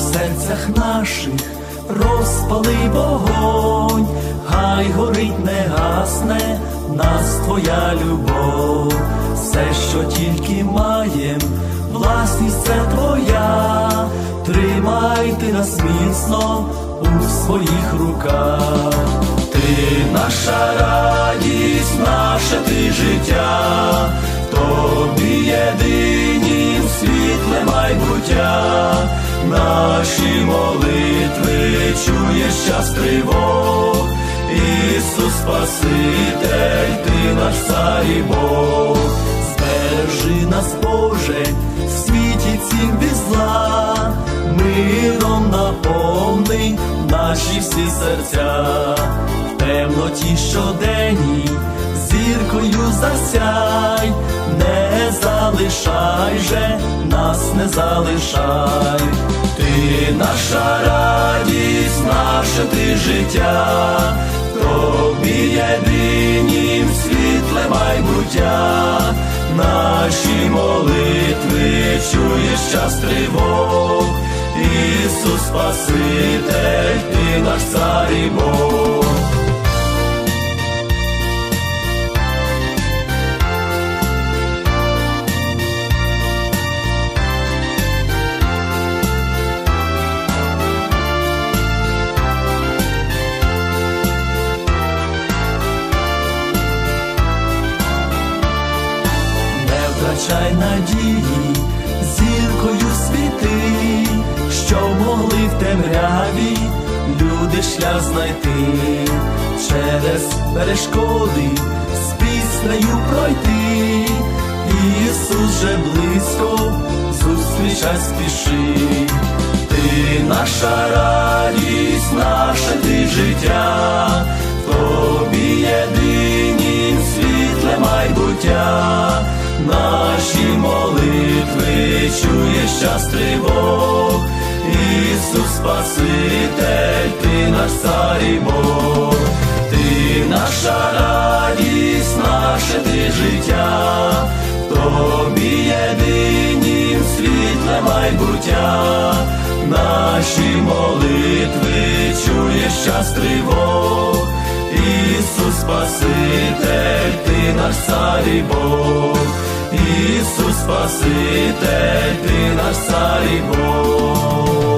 серцях наших розпали вогонь, хай горить не гасне нас твоя любов, все, що тільки маєм, власність це твоя, тримайте нас міцно у своїх руках. Ти наша радість, наше ти життя, тобі єдинім світле майбуття, наші молитви чуєш час тривог, Ісус Спаситель, ти наш цар і Бог, збережи нас, Боже, в світі цім без зла, миром наповни наші всі серця, темноті щоденній, зіркою засяй, не залишай же, нас не залишай, ти наша радість, наше ти життя, тобі єдинім світле майбуття, наші молитви чуєш час тривог. Ісус Спаситель, ти наш цар і Бог. Втрачай надії, зіркою світи, що могли в темряві люди шлях знайти, через перешкоди з піснею пройти, Ісус же близько, зустрічай спіши, ти наша радість, наше ти життя, чуєш час тривог, Ісус Спаситель, ти наш цар Бог, ти наша радість, наше ти життя, тобі єдинім світле майбуття, наші молитви чуєш час тривог, Ісус Спаситель, ти наш цар Бог, Ісус Спаситель, ти наш цар і Бог.